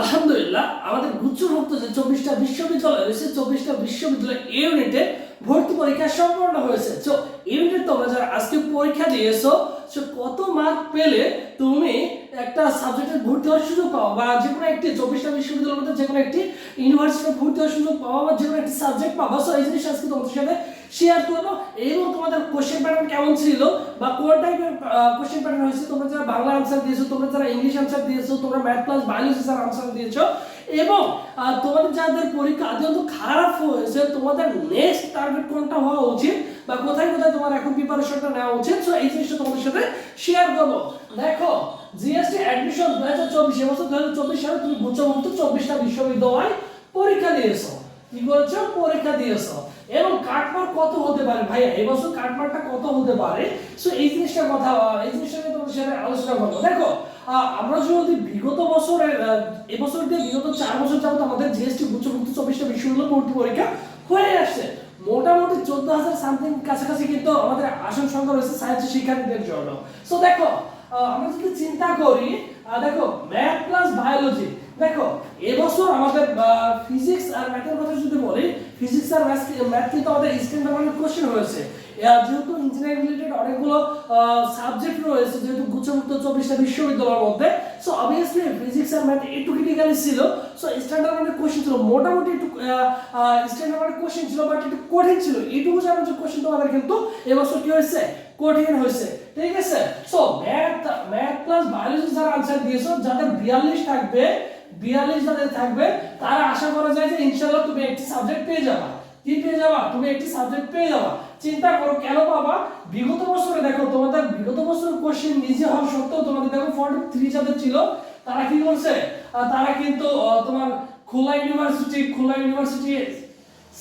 আলহামদুলিল্লাহ, আমাদের গুচ্ছভুক্ত যে চব্বিশটা বিশ্ববিদ্যালয় রয়েছে, চব্বিশটা বিশ্ববিদ্যালয় ইউনিটে ভর্তি পরীক্ষা সম্পন্ন হয়েছে। তো ইউনিট তোমরা যারা আজকে পরীক্ষা দিয়েছ সো কত মার্ক পেলে তুমি একটা সাবজেক্টে ভর্তি হওয়ার সুযোগ পাও বা যে কোনো একটি চব্বিশটা বিশ্ববিদ্যালয়ের মধ্যে যে কোনো একটি ইউনিভার্সিটিতে ভর্তি হওয়ার সুযোগ পাওয়া বা যে কোনো একটি সাবজেক্ট পাবা। সো এই জিনিস আজকে তোমাদের সাথে শেয়ার করব। এবং তোমাদের কোশ্চেন প্যাটার্ন কেমন ছিল? বা কোন টাইপের কোশ্চেন প্যাটার্ন হয়েছে? তোমরা যারা বাংলা আনসার দিয়েছ, তোমরা যারা ইংলিশ আনসার দিয়েছ, তোমরা math plus biology sir answer দিয়েছ। এবং তোমাদের যাদের পরীক্ষা অত্যন্ত খারাপ হয়েছে, তোমাদের নেক্সট টার্গেট কোনটা হওয়া উচিত? বা কোথায় কোথায় তোমার এখন প্রিপারেশনটা নেওয়া উচিত? সো এই জিনিসটা তোমাদের সাথে শেয়ার করব। দেখো জিএসটি অ্যাডমিশন দু হাজার চব্বিশ এবছর দু হাজার চব্বিশ সালে তুমি গুচ্ছমুক্ত চব্বিশটা বিশ্ববিদ্যালয় পরীক্ষা দিয়েছ। কি বলছো পরীক্ষা দিয়েছ। এবং কাটমার্ক কত হতে পারে ভাইয়া? এবছর কাটমার্কটা কত হতে পারে? সো এই জিনিসটার কথা, এই জিনিসটা নিয়ে তোমাদের সাথে আলোচনা করব। দেখো আমরা যদি বিগত বছরের এবছর দিয়ে বিগত চার বছর যাবত আমাদের জিএসটি গুচ্ছভুক্ত চব্বিশটা বিশ্ববিদ্যালয় ভর্তি পরীক্ষা হয়ে আসছে। মোটামুটি চোদ্দ হাজার সামথিং কাছাকাছি কিন্তু আমাদের আসন সংখ্যা রয়েছে সায়েন্স শিক্ষার্থীদের জন্য। সো দেখো আমরা যদি চিন্তা করি দেখো ম্যাথ প্লাস বায়োলজি দেখো, এবছর আমাদের ফিজিক্স আর ম্যাথের কথা যদি বলি ফিজিক্স আর ম্যাথ ম্যাথ কিন্তু আমাদের স্ট্যান্ডার্ড মানে কোশ্চেন হয়েছে যেহেতু ইঞ্জিনিয়ারিং রিলেটেড অনেকগুলো সাবজেক্ট রয়েছে, যেহেতু গুচ্ছমুক্ত চব্বিশটা বিশ্ববিদ্যালয়ের মধ্যে সো অবভিয়াসলি ফিজিক্স আর ম্যাথ একটু ক্রিটিক্যালি ছিল সো স্ট্যান্ডার্ড মানে কোশ্চেন ছিল। মোটামুটি একটু স্ট্যান্ডার্ড মানে কোশ্চেন ছিল বাট একটু কঠিন ছিল। এইটুকু জানার যে কোশ্চেন তোমাদের কিন্তু এবছর কি হয়েছে? কঠিন হয়েছে। ঠিক আছে? So math math plus biology যারা আনসার দিয়েছ, যাদের বিয়াল্লিশ থাকবে বিয়াল্লিশ যাদের থাকবে, তারা আশা করা যায় যে ইনশাল্লাহ তুমি একটি সাবজেক্ট পেয়ে যাবা। কি পেয়ে যাবা? তুমি একটি সাবজেক্ট পেয়ে যাবা। চিন্তা করো, কেন বাবা? বিগত বছরে দেখো, তোমাদের বিগত বছরের কোশ্চেন নিজে হওয়ার সত্ত্বেও তোমাদের দেখো ফর্টি থ্রি যাদের ছিল, তারা কি করছে? তারা কিন্তু তোমার খোলা ইউনিভার্সিটি খোলা ইউনিভার্সিটি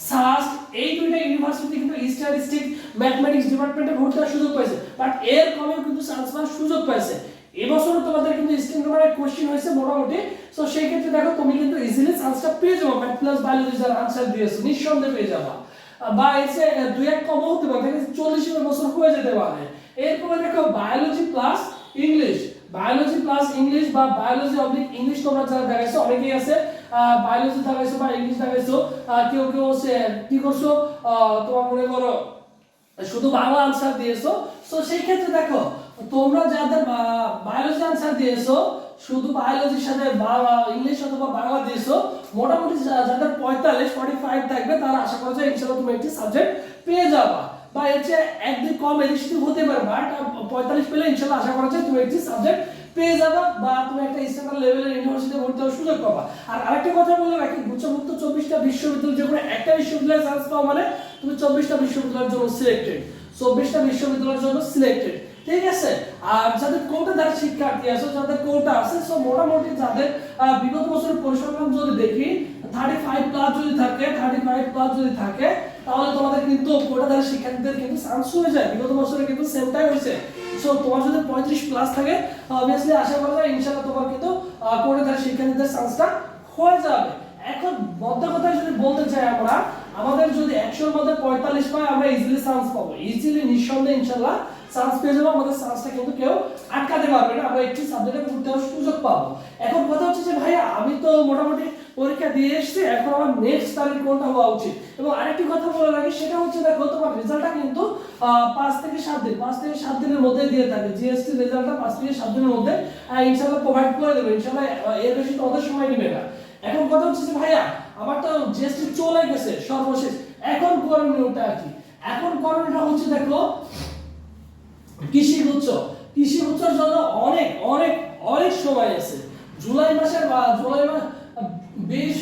সাস এই দুইটা ইউনিভার্সিটি কিন্তু স্ট্যাটিস্টিক ম্যাথমেটিক্স ডিপার্টমেন্টে ভর্তি হওয়ার সুযোগ পাইছে। বাট এর কমেও কিন্তু চান্স পাওয়ার সুযোগ পাইছে। এবছর তোমাদের কিন্তু স্ট্যান্ড নাম্বারের কোশ্চেন হয়েছে মোটামুটি সো সেই ক্ষেত্রে দেখো, তুমি কিন্তু ইজিলি চান্সটা পেয়ে যাবে ম্যাথ প্লাস বায়োলজি যারা আনসার দিয়েছ, নিঃসন্দেহে পেয়ে যাবা। বা এসে দুই এক কম হতে পারে দেখো চল্লিশ বছর হয়ে যেতে পারে। এরপরে দেখো biology plus English biology plus English বা বায়োলজি অবলিক ইংলিশ তোমরা যারা দেখাইছো, অনেকেই আছে বায়োলজি দেখাইছো বা ইংলিশ দেখাইছো কেউ কেউ হচ্ছে কি করছ তোমার মনে করো, শুধু বাংলা আনসার দিয়েছ। তো সেই ক্ষেত্রে দেখো, তোমরা যাদের বায়োলজি আনসার দিয়েছ শুধু বায়োলজির সাথে বা ইংলিশ অথবা বাংলা দিয়েছ মোটামুটি যাদের পঁয়তাল্লিশ ফর্টি ফাইভ থাকবে, তারা আশা করা যায় ইনশাল্লাহ তুমি একটি সাবজেক্ট পেয়ে যাবা। বা এর চেয়ে একদিন কম এদিক হতে পারে বাট পঁয়তাল্লিশ পেলে ইনশাল্লাহ আশা করা যায় তুমি একটি সাবজেক্ট পেয়ে যাবা বা তুমি একটা স্ট্যান্ডার্ড লেভেলের ইউনিভার্সিটি ভর্তি হওয়ার সুযোগ পাবা। আর আরেকটা কথা বলে রাখি, গুচ্ছমুক্ত চব্বিশটা বিশ্ববিদ্যালয় যে কোনো একটা বিশ্ববিদ্যালয়ে চান্স পাও মানে তুমি চব্বিশটা বিশ্ববিদ্যালয়ের জন্য সিলেক্টেড চব্বিশটা বিশ্ববিদ্যালয়ের জন্য সিলেক্টেড ঠিক আছে? আর যাদের কোটা দ্বারা শিক্ষার্থী আছে, যাদের কোটা আছে সব মোটামুটি যাদের বিগত বছরের পরিসংখ্যান যদি দেখি থার্টি ফাইভ প্লাস যদি থাকে থার্টি ফাইভ প্লাস যদি থাকে, তাহলে তোমাদের কিন্তু কোটা দ্বারা শিক্ষার্থীদের কিন্তু চান্স হয়ে যায়। বিগত বছরে কিন্তু সেমটাই হয়েছে। সো তোমার যদি পঁয়ত্রিশ প্লাস থাকে অবভিয়াসলি আশা করা যায় ইনশাল্লাহ তোমার কিন্তু কোটা দ্বারা শিক্ষার্থীদের চান্সটা হয়ে যাবে। এখন মধ্য কথায় যদি বলতে চাই আমরা, আমাদের যদি একশোর মধ্যে পঁয়তাল্লিশ পাই আমরা ইজিলি চান্স পাবো। ইজিলি নিঃসন্দেহে ইনশাল্লাহ চান্স পেয়ে যাব আমাদের চান্সটা কিন্তু কেউ আটকাতে পারবে না। আমরা একটি সাবজেক্টে পড়তে সুযোগ পাবো। এখন কথা হচ্ছে যে, ভাইয়া, আমি তো মোটামুটি পরীক্ষা দিয়ে এসেছি, এখন আমার নেক্সট তারিখ কোনটা হওয়া উচিত? এবং আরেকটি কথা বলে রাখি সেটা হচ্ছে দেখো, তোমার রেজাল্টটা কিন্তু পাঁচ থেকে সাত দিন, পাঁচ থেকে সাত দিনের মধ্যে দিয়ে থাকে। জিএসটি রেজাল্টটা পাঁচ থেকে সাত দিনের মধ্যে ইনশাল্লাহ প্রোভাইড করে দেবে। ইনশাল্লাহ এর বেশি তোমাদের সময় নেবে না। এখন কথা হচ্ছে যে, ভাইয়া, আমার তো জিএসটি চলে গেছে সর্বশেষ। এখন করণীয়টা কি? এখন করণীয়টা হচ্ছে, দেখো কৃষি উৎসব কৃষি উৎসবের জন্য অনেক অনেক অনেক সময় আছে। জুলাই মাসের বা জুলাই মাস, বিশ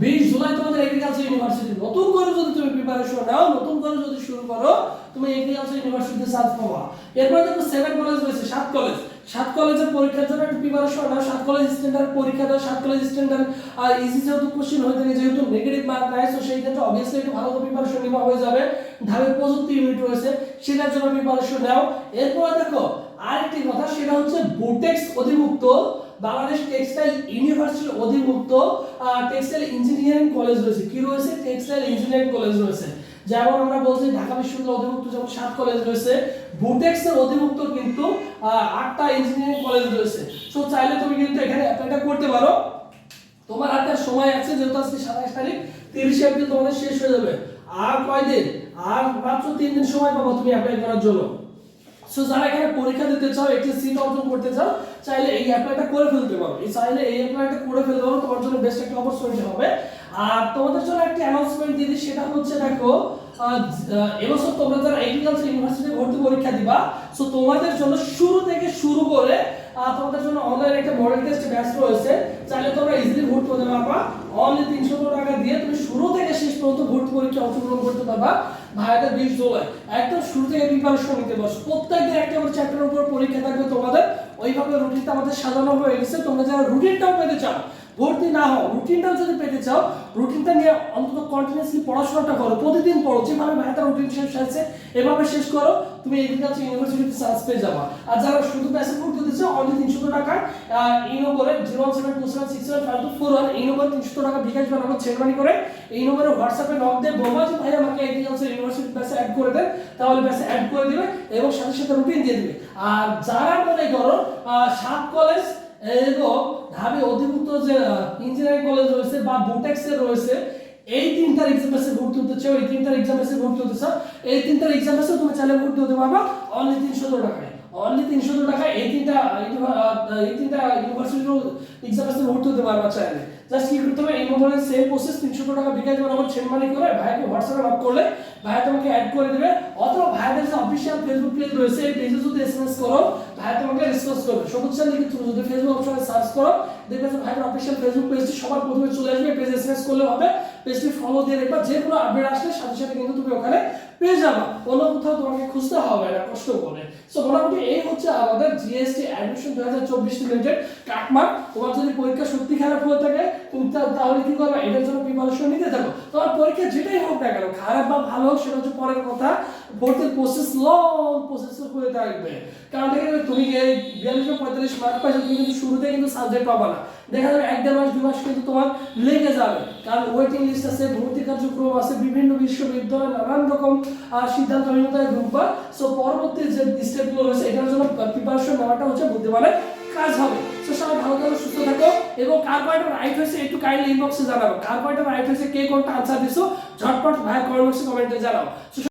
বিশ জুলাই তোমাদের এগ্রিকালচার ইউনিভার্সিটি নতুন করে যদি তুমি প্রিপারেশন নাও, নতুন করে যদি শুরু করো, তুমি এগ্রিকালচার ইউনিভার্সিটিতে চান্স পাবা। এরপরে দেখো সেভেন কলেজ রয়েছে, সাত কলেজ সাত কলেজের পরীক্ষার জন্য একটু প্রিপারেশন নাও সাত কলেজ স্ট্যান্ডার্ড পরীক্ষা দাও সাত কলেজ স্ট্যান্ডার্ড আর ইজি যেহেতু কোশ্চেন হয়ে থাকে, যেহেতু নেগেটিভ মার্ক নাই তো সেই ক্ষেত্রে অবভিয়াসলি একটু ভালো প্রিপারেশন নেওয়া হয়ে যাবে। ঢাবে প্রযুক্তি ইউনিট রয়েছে, সেটার জন্য প্রিপারেশন নাও। এরপরে দেখো, আরেকটি কথা, সেটা হচ্ছে বুটেক্স অধিভুক্ত, বাংলাদেশ টেক্সটাইল ইউনিভার্সিটির অধিভুক্ত টেক্সটাইল ইঞ্জিনিয়ারিং কলেজ রয়েছে। কি রয়েছে? টেক্সটাইল ইঞ্জিনিয়ারিং কলেজ রয়েছে। যেমন আমরা বলছি, ঢাকা বিশ্ববিদ্যালয় অধিভুক্ত যেমন সাত কলেজ রয়েছে বুটেক্স এর অধিভুক্ত কিন্তু আটটা ইঞ্জিনিয়ারিং কলেজ রয়েছে। সো চাইলে তুমি কিন্তু এখানে পারো। তোমার হাতে সময় আছে, যেহেতু আজকে সাতাশ তারিখ, তিরিশে এপ্রিল তোমাদের শেষ হয়ে যাবে। আর কয় দিন আর মাত্র তিন দিন সময় পাবো তুমি অ্যাপ্লাই করার জন্য। সো যারা এখানে পরীক্ষা দিতে চাও, একটি সিট অর্জন করতে চাও চাইলে এই অ্যাপ্লাইটা করে ফেলতে পারো। এই চাইলে এই অ্যাপ্লাইটা করে ফেলতে পারো, তোমার জন্য বেস্ট একটা অপরচুনিটি হবে। আর তোমাদের জন্য একটা অ্যানাউন্সমেন্ট দিয়ে দিই, সেটা হচ্ছে দেখো এবছর তোমরা যারা এগ্রিকালচার ইউনিভার্সিটি ভর্তি পরীক্ষা দিবা সো তোমাদের জন্য শুরু থেকে শুরু করে তোমাদের জন্য অনলাইন একটা মডেল টেস্ট ব্যাচ রয়েছে। চাইলে তোমরা ইজিলি ভর্তি হতে পারবা। অনলি তিনশো টাকা দিয়ে তুমি শুরু থেকে শেষ পর্যন্ত ভর্তি পরীক্ষা অংশগ্রহণ করতে পারবা ভাইয়াটা বিশ জুলাই। একদম শুরু থেকে প্রিপারেশন নিতে পারছ প্রত্যেকদিন একটা করে চ্যাপ্টারের উপর পরীক্ষা থাকবে তোমাদের। ওইভাবে রুটিনটা আমাদের সাজানো হয়ে গেছে। তোমরা যারা রুটিনটাও পেতে চাও, ভর্তি না হও রুটিনটাও যদি পেতে চাও রুটিনটা নিয়ে অন্তত কন্টিনিউসলি পড়াশোনাটা করো। প্রতিদিন পড়ো, যেভাবে ভাইয়াটা রুটিন শেষ হয়েছে, এভাবে শেষ করো, তুমি এগ্রিকালচার ইউনিভার্সিটিতে চান্স পেয়ে যাবা। আর যারা শুধু চাও অনলি তিনশো টাকা এই নম্বরে zero one seven two seven six seven five two four one এই নম্বরে তিনশো টাকা বিকাশ বানাবো ছেড়মানি করে, এই নম্বরে হোয়াটসঅ্যাপে নক দিয়ে বলবা যে ভাই আমাকে এগ্রিকালচার ইউনিভার্সিটি ব্যাসে অ্যাড করে দেন তাহলে ব্যাসে অ্যাড করে দিবে এবং সাথে সাথে রুটিন দিয়ে দিবে। আর যারা মনে করো সাত কলেজ এবং ঢাবি অধিভুক্ত যে ইঞ্জিনিয়ারিং কলেজ রয়েছে বা বুটেক্সের রয়েছে, এই তিনটার এক্সাম বেসে ভর্তি হতে চাও, এই তিনটার এক্সাম বেসে ভর্তি হতে চাও, এই তিনটার এক্সাম বেসে তুমি চাইলে ভর্তি হতে পারবা অনলি তিনশো টাকায়। অনলি তিনশো টাকা এই তিনটা এই তিনটা ইউনিভার্সিটির এক্সাম বেসে ভর্তি হতে পারবা চাইলে জাস্ট কি করতে হবে? এই মোবাইলের সেম প্রসেস তিনশো টাকা বিকাশ আমার ছেন মানি করে ভাইকে হোয়াটসঅ্যাপে নক করলে ভাই তোমাকে অ্যাড করে দেবে। অথবা ভাইদের যে অফিসিয়াল ফেসবুক পেজ রয়েছে, এই পেজে যদি এসএমএস করো, ভাই তোমাকে রেসপন্স করবে। সবুজ চাল লিখে তুমি যদি ফেসবুক অপশনে সার্চ করো, দেখবে যে ভাইয়ের অফিসিয়াল ফেসবুক পেজটি সবার প্রথমে চলে আসবে। পেজ এসএমএস করলে হবে। পেজটি ফলো দিয়ে রাখবা যে কোনো আপডেট আসলে সাথে সাথে কিন্তু তুমি ওখানে পেয়ে যাবা অন্য কোথাও তোমাকে খুঁজতে হবে না, কষ্ট করে। সো মোটামুটি এই হচ্ছে আমাদের জিএসটি অ্যাডমিশন দু হাজার চব্বিশ রিলেটেড কাটমার্ক। তোমার যদি পরীক্ষা সত্যি খারাপ হয়ে থাকে তুমি তাহলে কি করবে? এটার জন্য প্রিপারেশন নিতে থাকো। তোমার পরীক্ষা যেটাই হোক না কেন, খারাপ বা ভালো হোক, সেটা হচ্ছে পরের কথা। ভর্তির প্রসেস লং প্রসেস হয়ে থাকবে। কারণ দেখে তুমি এই বিয়াল্লিশ বা পঁয়তাল্লিশ মার্ক পাইছো, তুমি কিন্তু শুরুতে কিন্তু সাবজেক্ট পাবা না। দেখা যাবে এক দেড় মাস, দুই মাস কিন্তু তোমার লেগে যাবে। কারণ ওয়েটিং লিস্ট আছে, ভর্তি কার্যক্রম আছে, বিভিন্ন বিশ্ববিদ্যালয়, নানান রকম সিদ্ধান্ত হীনতায় ঢুকবা সো পরবর্তী যে স্টেপগুলো রয়েছে, এটার জন্য প্রিপারেশন নেওয়াটা হচ্ছে বুদ্ধিমানের কাজ হবে। তো সবাই ভালো থাকো, সুস্থ থাকো। এবং কার কয়টা রাইট হয়েছে একটু কাইন্ডলি ইনবক্সে জানাব কার কয়টা রাইট হয়েছে, কে কোনটা আনসার দিছো, ঝটপট ভাই কমেন্ট বক্সে কমেন্টে জানাও।